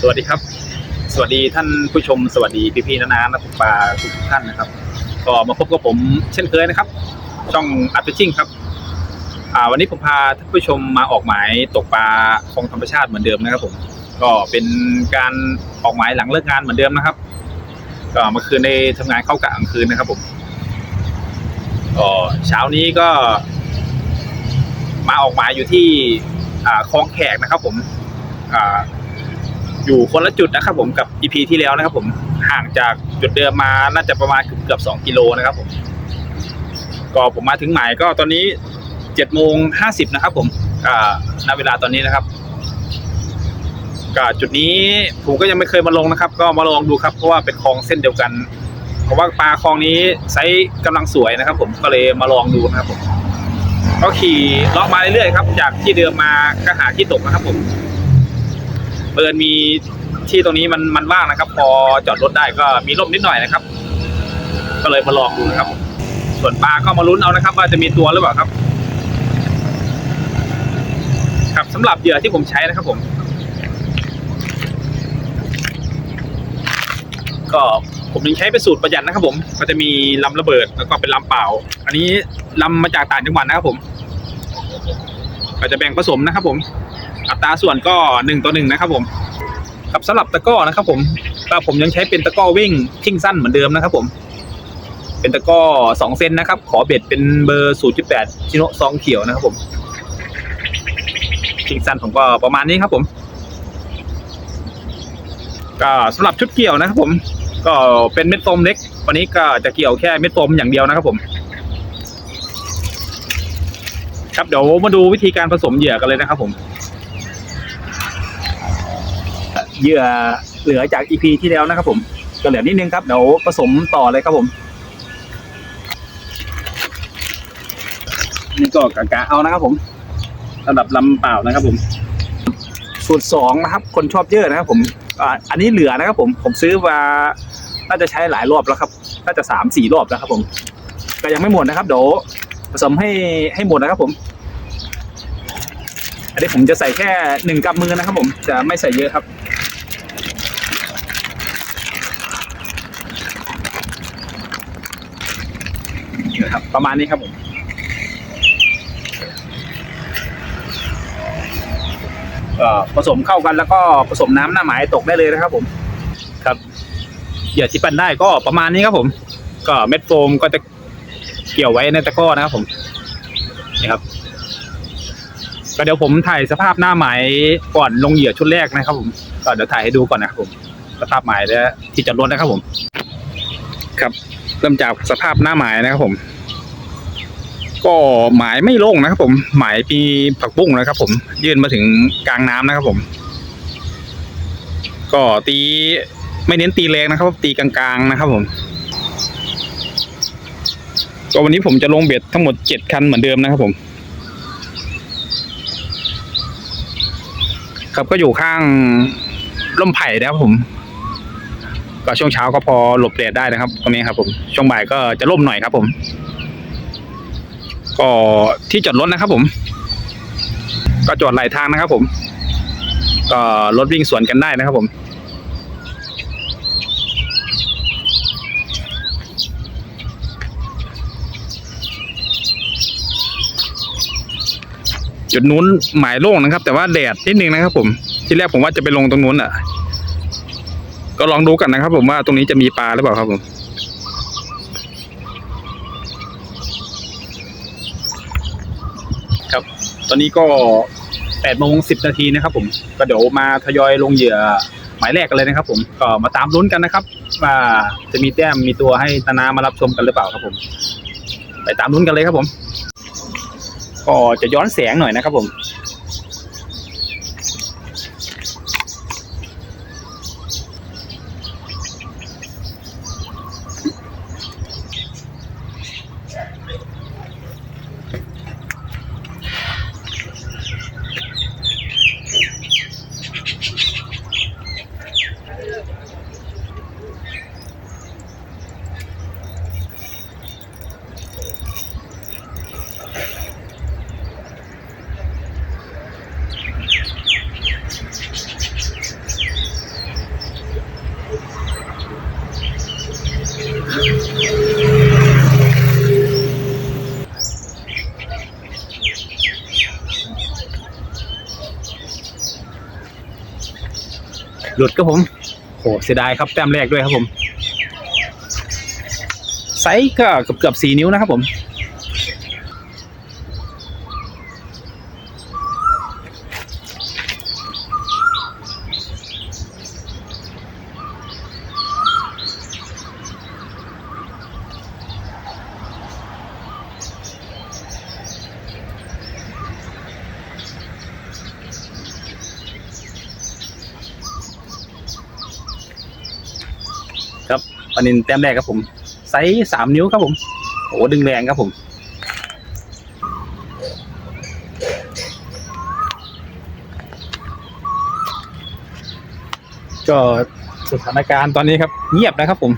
สวัสดีครับ สวัสดีท่านผู้ชม สวัสดีพี่พี่ๆนานานักตกปลาทุกท่านนะครับ ก็มาพบกับผมเช่นเคยนะครับ ช่องอัดฟิชชิ่งครับ อ่า วันนี้ผมพาท่านผู้ชมมาออกหมายตกปลาคลองธรรมชาติเหมือนเดิมนะครับผม ก็เป็นการออกหมายหลังเลิกงานเหมือนเดิมนะครับ ก็เมื่อคืนได้ทำงานเข้ากะกลางคืนนะครับผม ก็เช้านี้ก็ มาออกหมายอยู่ที่ อ่าคลองแขกนะครับ ผม อ่า อยู่คนละจุดนะครับผมกับ EP ที่แล้วนะครับผมห่างจากจุดเดิมมาน่าจะประมาณเกือบสองกิโลนะครับผมก็ผมมาถึงหมายก็ตอนนี้เจ็ดโมงห้าสิบนะครับ ผมอ่าณเวลาตอนนี้นะครับก็จุดนี้ผมก็ยังไม่เคยมาลงนะครับ ก็มาลองดูครับเพราะว่าเป็นคลองเส้นเดียวกัน เพราะว่าปลาคลองนี้ไซส์กำลังสวยนะครับ ผมก็เลยมาลองดูนะครับผมก็ขี่เลาะมาเรื่อยๆครับ จากที่เดิมมาก็หาที่ตกนะครับผม เปิดมีที่ตรงนี้มันมันว่างนะครับ พอจอดรถได้ก็มีร่มนิดหน่อยนะครับ ก็เลยมาลองดูนะครับ ส่วนปลาก็มาลุ้นเอานะครับ ว่าจะมีตัวหรือเปล่าครับ ครับสำหรับเหยื่อที่ผมใช้นะครับผม ก็ผมยังใช้เป็นสูตรประหยัดนะครับ ผม ก็จะมีลำระเบิดแล้วก็เป็นลำเปล่า อันนี้ลำมาจากต่างจังหวัดนะครับผม ก็จะแบ่งผสมนะครับผม อัตราส่วนก็หนึ่งต่อหนึ่งนะครับผมครับสำหรับตะก้อนะครับผมก็ผมยังใช้เป็นตะก้อวิ่งทิ้งสั้นเหมือนเดิมนะครับผมเป็นตะก้อสองเซนนะครับ ขอเบ็ดเป็นเบอร์ศูนย์จุดแปดชิโนซองเขียวนะครับผมทิ้งสั้นผมก็ประมาณนี้ครับผมก็สำหรับชุดเกี่ยวนะครับ ผมก็เป็นเม็ดโฟมเล็ก วันนี้ก็จะเกี่ยวแค่เม็ดโฟมอย่างเดียวนะครับผม ครับเดี๋ยวมาดูวิธีการผสมเหยื่อกันเลยนะครับผม เหยื่อเหลือจาก EP ที่แล้วนะครับผมก็เหลือนิดนึงครับเดี๋ยวผสมต่อเลยครับผม นี่ก็กะกะเอานะครับผมสำหรับลำเปล่านะครับผมสูตรสองนะครับ คนชอบเยอะนะครับผมอันนี้เหลือนะครับผมผมซื้อมาน่าจะใช้หลายรอบแล้วครับ น่าจะสามสี่รอบแล้วครับผมก็ยังไม่หมดนะครับเดี๋ยวผสมให้ให้หมดนะครับผม อันนี้ผมจะใส่แค่หนึ่งกำมือนะครับผมจะไม่ใส่เยอะครับ นะครับ ประมาณนี้ครับผมก็ผสมเข้ากันแล้วก็ผสมน้ำหน้าหมายตกได้เลยนะครับ ผมครับเหยื่อที่ปั่นได้ก็ประมาณนี้ครับผม ก็เม็ดโฟมก็จะเกี่ยวไว้ในตะกร้อนะครับ ผมนี่ครับ ก็เดี๋ยวผมถ่ายสภาพหน้าหมายก่อนลงเหยื่อชุดแรกนะครับ ผมก็เดี๋ยวถ่ายให้ดูก่อนนะครับผมสภาพหมายและที่จอดรถนะครับผม ครับ เริ่มจากสภาพหน้าหมายนะครับผม ก็หมายไม่ลงนะครับ ผมหมายปีผักบุ้งนะครับ ผมยื่นมาถึงกลางน้ำนะครับผม ก็ตีไม่เน้นตีแรงนะครับ ตีกลางๆนะครับ ผมก็วันนี้ผมจะลงเบ็ดทั้งหมดเจ็ดคันเหมือนเดิมนะครับผม ครับก็อยู่ข้างร่มไผ่นะครับผม ก็ช่วงเช้าก็พอหลบแดดได้นะครับตรงนี้ครับ ผมช่วงบ่ายก็จะร่มหน่อยครับ ผม ก็ที่จอดรถนะครับ ผม ก็จอดหลายทางนะครับ ผม ก็รถวิ่งสวนกันได้นะครับ ผมจุดนู้นหมายโล่งนะครับ แต่ว่าแดดนิดนึงนะครับ ผม ที่แรกผมว่าจะไปลงตรงนู้นอะ ก็ลองดูกันนะครับผมว่าตรงนี้จะมีปลาหรือเปล่าครับผมครับ ตอนนี้ก็แปดโมงสิบนาทีนะครับ ผมก็เดี๋ยวมาทยอยลงเหยื่อหมายแรกกันเลยนะครับ ผมก็มาตามลุ้นกันนะครับ ว่าจะมีแต้มมีตัวให้ตานามารับชมกันหรือเปล่าครับผม ไปตามลุ้นกันเลยครับผม ก็จะย้อนแสงหน่อยนะครับ ผม หลุดครับผมโหเสียดายครับแต้มแรกด้วยครับผมไซส์ก็เกือบเกือบสี่นิ้วนะครับผม ลานินแต้มแรกครับผม ไซส์สามนิ้วครับผมโอ้ดึงแรงครับผมก็สถานการณ์ตอนนี้ครับเงียบนะครับผม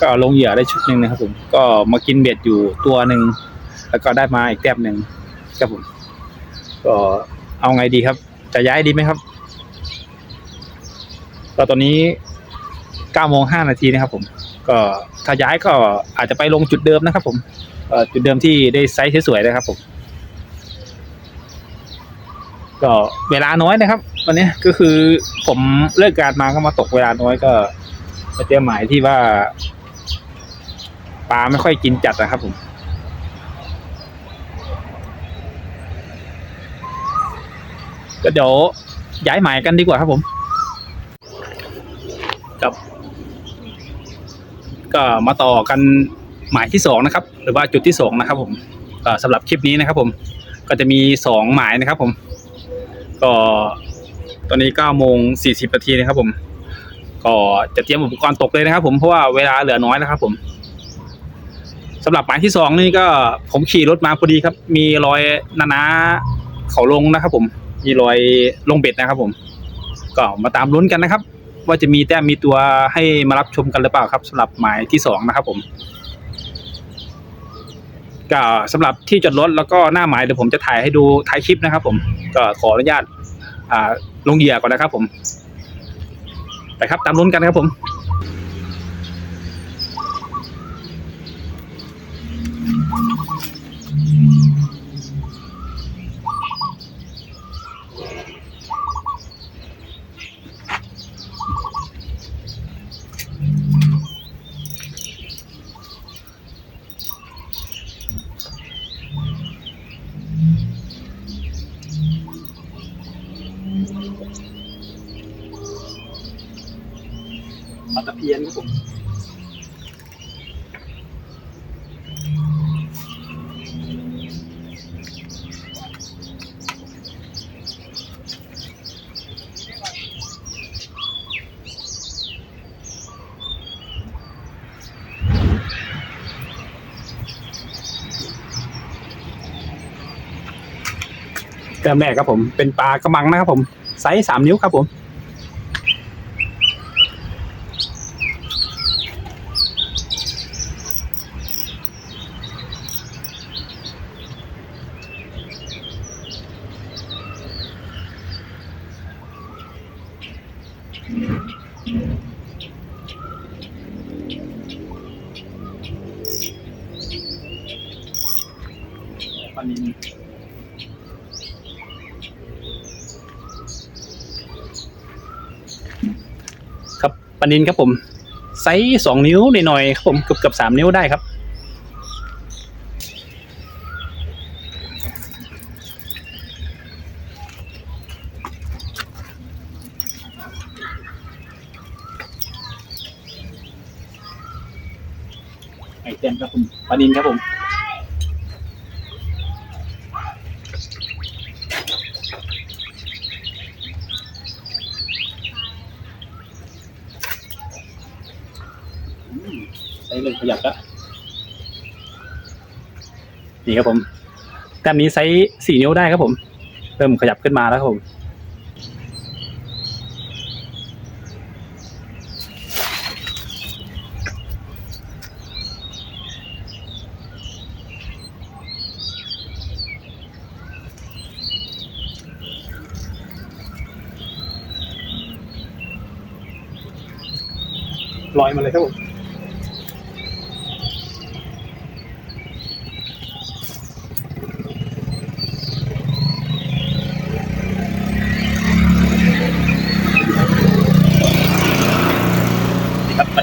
ก็ลงเหยื่อได้ชุดหนึ่งนะครับผม ก็มากินเบ็ดอยู่ตัวหนึ่งแล้วก็ได้มาอีกแต้มหนึ่งครับผม ก็เอาไงดีครับ จะย้ายดีไหมครับ ก็ตอนนี้เก้าโมงห้านาทีนะครับผม ก็ถ้าย้ายก็อาจจะไปลงจุดเดิมนะครับ ผมจุดเดิมที่ได้ไซส์สวยๆนะครับผม ก็เวลาน้อยนะครับ วันนี้ก็คือผมเลิกการมาก็มาตกเวลาน้อยก็มาเจอหมายที่ว่าปลาไม่ค่อยกินจัดนะครับ ผมก็เดี๋ยวย้ายหมายกันดีกว่าครับผมครับ ก็มาต่อกันหมายที่สองนะครับหรือว่าจุดที่สองนะครับผมเอ่อสำหรับคลิปนี้นะครับผมก็จะมีสองหมายนะครับผม ก็ตอนนี้เก้าโมงสี่สิบนาทีนะครับผม ก็จะเตรียมอุปกรณ์ตกเลยนะครับ ผมเพราะว่าเวลาเหลือน้อยนะครับผมสำหรับหมายที่สองนี่ก็ผมขี่รถมาพอดีครับ มีรอยนานาเขาลงนะครับ ผม มีรอยลงเบ็ดนะครับ ผม ก็มาตามลุ้นกันนะครับ ว่าจะมีแต้มมีตัวให้มารับชมกันหรือเปล่าครับสำหรับหมายที่สองนะครับผมก็สำหรับที่จอดรถแล้วก็หน้าหมายเดี๋ยวผมจะถ่ายให้ดูท้ายคลิปนะครับ ผมก็ขออนุญาตอ่าลงเหยียก่อนนะครับ ผมไปครับตามลุ้นกันครับผม ปลาตะเพียนครับผมแต้มแรกครับผม เป็นปลากระมังนะครับผม ไซส์สามนิ้วครับผม ปลานินครับปลานินครับผม ไซส์สองนิ้วหน่อยๆครับผมเกือบเกือบสามนิ้วได้ครับ ไอเต็มครับผมปลานินครับผม ใช้เลย ขยับแล้วนี่ครับผมแต้มนี้ไซส์สี่นิ้วได้ครับผม เริ่มขยับขึ้นมาแล้วครับผมลอยมาเลยครับผม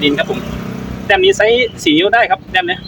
ดินครับผมแต้มนี้ไซส์สี่นิ้วได้ครับแต้มเนี้ย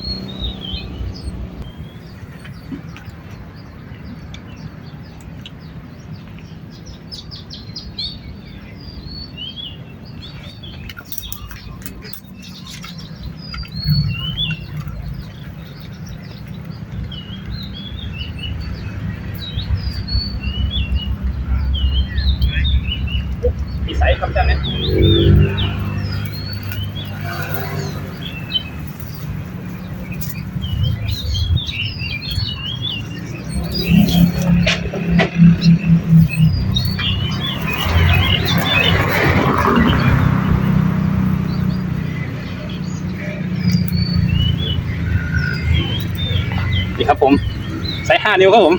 5 นิ้วครับผม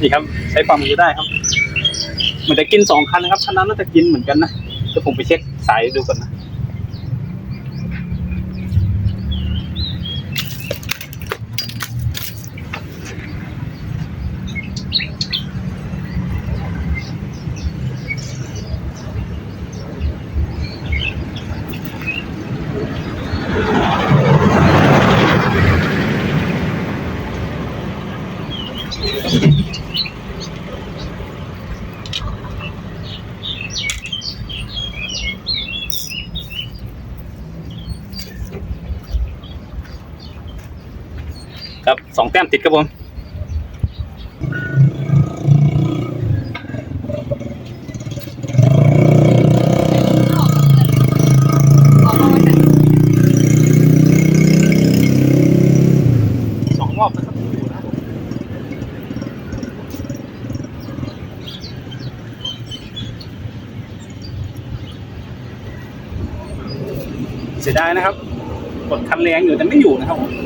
นี่ครับ ใช้ความมือได้ครับ เหมือนจะกิน 2 คันนะครับ คันนั้นน่าจะกินเหมือนกันนะเดี๋ยวผมไปเช็คสายดูก่อนนะ ต้มติดครับผม สองรอบนะครับอยู่นะผมเสียดายนะครับ กดคันแรงอยู่แต่ไม่อยู่นะครับผม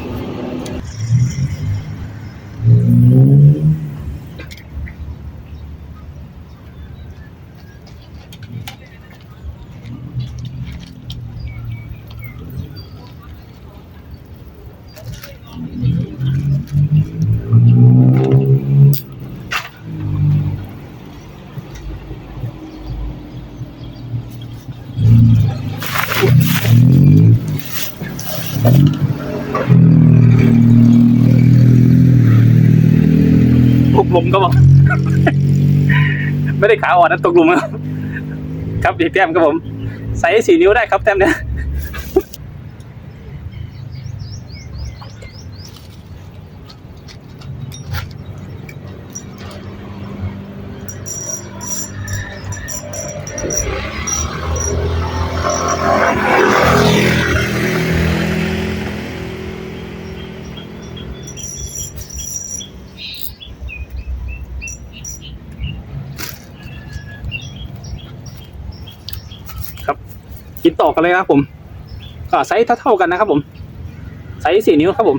ตกหลุมก็บอก ไม่ได้ขาอ่อนนะตกหลุมครับ ครับอีกแต้มครับผม ใส่สี่นิ้วได้ครับแต้มเนี้ย กินต่อกันเลยครับผมก็ไซส์เท่าๆกันนะครับผมไซส์สี่นิ้วครับผม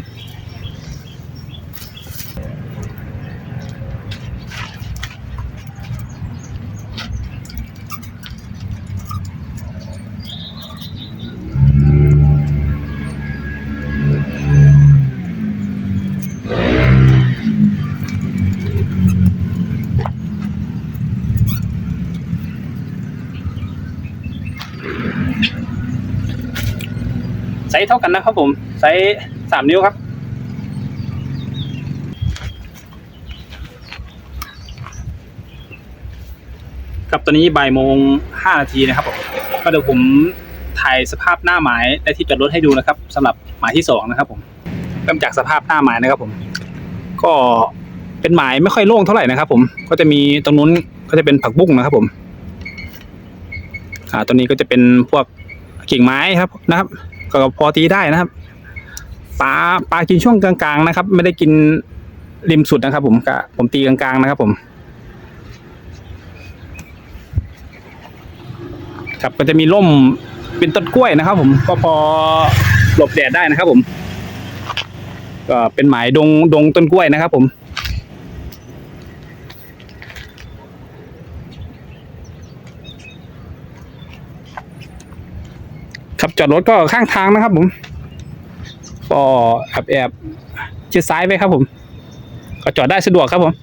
นนะครับผมไซส์สามนิ้วครับ ครับตอนนี้บ่ายโมงห้านาทีนะครับผมก็เดี๋ยวผมถ่ายสภาพหน้าหมายและที่จอดรถให้ดูนะครับสำหรับหมายที่สองนะครับผมเริ่มจากสภาพหน้าหมายนะครับผม ก็เป็นหมายไม่ค่อยโล่งเท่าไหร่นะครับ ผมก็จะมีตรงนู้นก็จะเป็นผักบุ้งนะครับ ผมอ่าตัวนี้ก็จะเป็นพวกกิ่งไม้ครับนะครับ ก็พอตีได้นะครับปลาปลากินช่วงกลางๆนะครับ ไม่ได้กินริมสุดนะครับ ผมกะผมตีกลางๆนะครับ ผมครับก็จะมีร่มเป็นต้นกล้วยนะครับ ผมก็พอหลบแดดได้นะครับ ผม ก็เป็นหมายดงดงต้นกล้วยนะครับ ผม จอดรถก็ข้างทางนะครับ ผมก็แอบแอบชิดซ้ายไว้ครับ ผม ก็จอดได้สะดวกครับผม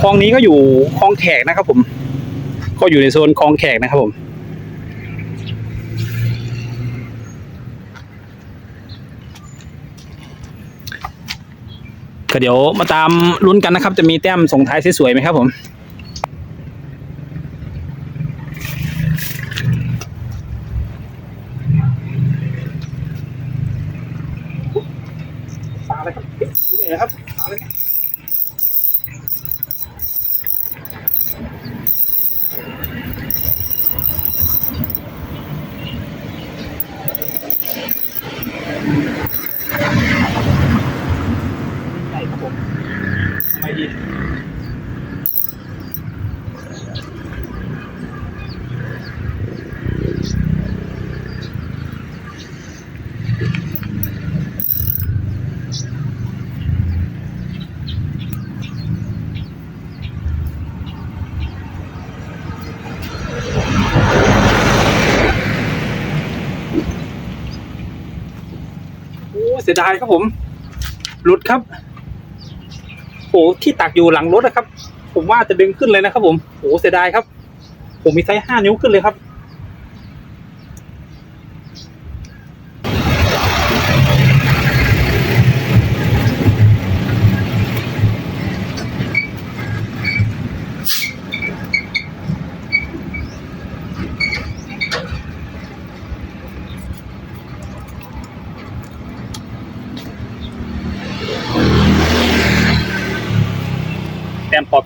คลองนี้ก็อยู่คลองแขกนะครับผม ก็อยู่ในโซนคลองแขกนะครับผม ก็เดี๋ยวมาตามลุ้นกันนะครับ จะมีแต้มส่งท้ายสวยๆไหมครับผม ปลาเลยครับใหญ่นะครับปลาเลยใหญ่ครับผมไม่ดีโอ้เสีย ดายครับผม หลุดครับโอ้ที่ตักอยู่หลังรถนะครับ ผมว่าจะดึงขึ้นเลยนะครับผมโอ้เสียดายครับ ผมมีไซส์ห้านิ้วขึ้นเลยครับ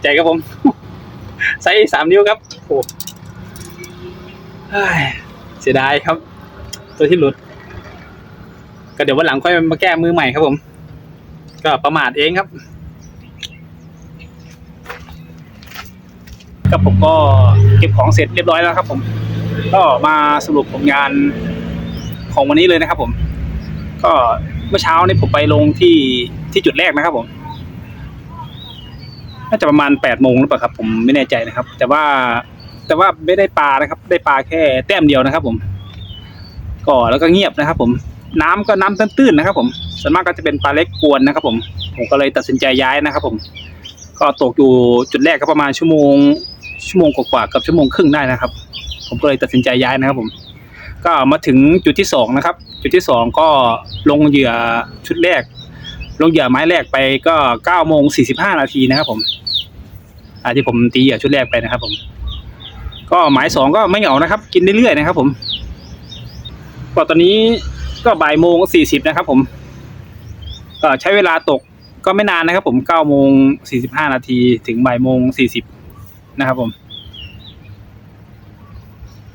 ใจครับผมไซส์สามนิ้วครับโอ้เฮ้ยเสียดายครับ ตัวที่หลุด ก็เดี๋ยววันหลังค่อยมาแก้มือใหม่ครับผม ก็ประมาทเองครับก็ผมก็เก็บของเสร็จเรียบร้อยแล้วครับ ผม ก็มาสรุปผลงานของวันนี้เลยนะครับ ผม ก็เมื่อเช้านี้ผมไปลงที่ที่จุดแรกนะครับ ผม น่าจะประมาณแปดโมงหรือเปล่าครับ ผมไม่แน่ใจนะครับ แต่ว่าแต่ว่าไม่ได้ปลานะครับ ได้ปลาแค่แต้มเดียวนะครับ ผมก็แล้วก็เงียบนะครับ ผมน้ำก็น้ำตื้นๆนะครับ ผมส่วนมากก็จะเป็นปลาเล็กกวนนะครับ ผมผมก็เลยตัดสินใจย้ายนะครับ ผม ก็ตกอยู่จุดแรกก็ประมาณชั่วโมง ชั่วโมงกว่าๆเกับชั่วโมงครึ่งได้นะครับ ผมก็เลยตัดสินใจย้ายนะครับ ผม ก็มาถึงจุดที่สองนะครับ จุดที่สองก็ลงเหยื่อชุดแรก ลงเหยื่อไม้แรกไปก็เก้าโมงสี่สิบห้านาทีนะครับ ผมอาที่ผมตีเหยื่อชุดแรกไปนะครับ ผม ก็หมายสองก็ไม่เหงานะครับ กินเรื่อยๆนะครับ ผมก็ตอนนี้ก็บ่ายโมงสี่สิบนะครับ ผมก็ใช้เวลาตกก็ไม่นานนะครับ ผมเก้าโมงสี่สิบห้านาทีถึงบ่ายโมงสี่สิบนะครับ ผม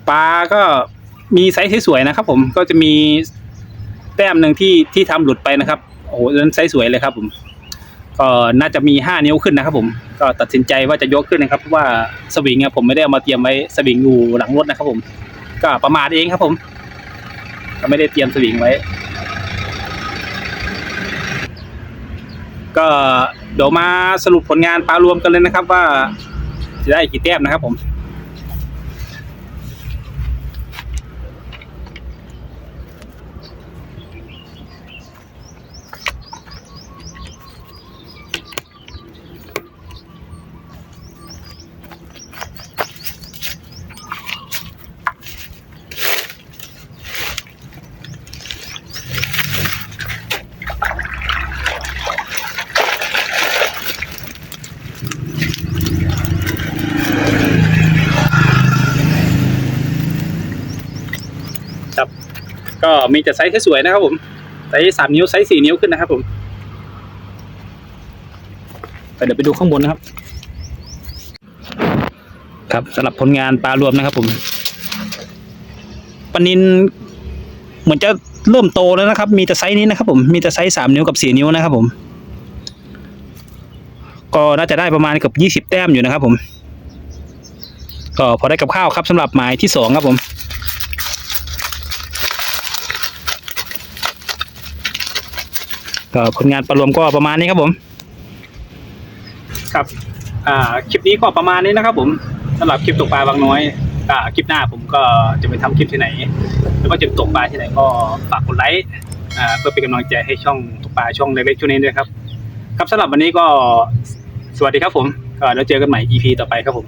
ปลาก็มีไซส์สวยๆนะครับ ผมก็จะมีแต้มหนึ่งที่ที่ทำหลุดไปนะครับ โอ้โหนั้นไซส์สวยเลยครับ ผม ก็น่าจะมีห้านิ้วขึ้นนะครับ ผม ก็ตัดสินใจว่าจะยกขึ้นนะครับเพราะว่าสวิงเนี่ยผมไม่ได้เอามาเตรียมไว้สวิงอยู่หลังรถนะครับ ผม ก็ประมาทเองครับ ผมก็ไม่ได้เตรียมสวิงไว้ ก็เดี๋ยวมาสรุปผลงานปลารวมกันเลยนะครับ ว่าจะได้กี่แต้มนะครับ ผม ครับ ก็มีแต่ไซส์สวยๆนะครับผมไซส์สามนิ้วไซส์สี่นิ้วขึ้นนะครับผมเดี๋ยวไปดูข้างบนนะครับ ครับสำหรับผลงานปลารวมนะครับ ผมปนินเหมือนจะเริ่มโตแล้วนะครับ มีแต่ไซส์นี้นะครับ ผมมีแต่ไซส์สามนิ้วกับสี่นิ้วนะครับ ผม ก็น่าจะได้ประมาณเกับยี่สิบแต้มอยู่นะครับ ผม ก็พอได้กับข้าวครับสำหรับหมายที่สองครับผม ก็ผลงานประรวมก็ประมาณนี้ครับผม ครับอ่าคลิปนี้ก็ประมาณนี้นะครับ ผมสำหรับคลิปตกปลาบางน้อยอ่าคลิปหน้าผมก็จะไปทำคลิปที่ไหน แล้วก็จะตกปลาที่ไหนก็ฝากกดไลค์อ่าเพื่อเป็นกำลังใจให้ช่องตกปลาช่องเล็กๆช่วงนี้ด้วยครับ ครับสำหรับวันนี้ก็สวัสดีครับผมก็แล้วเจอกันใหม่ EP ต่อไปครับผม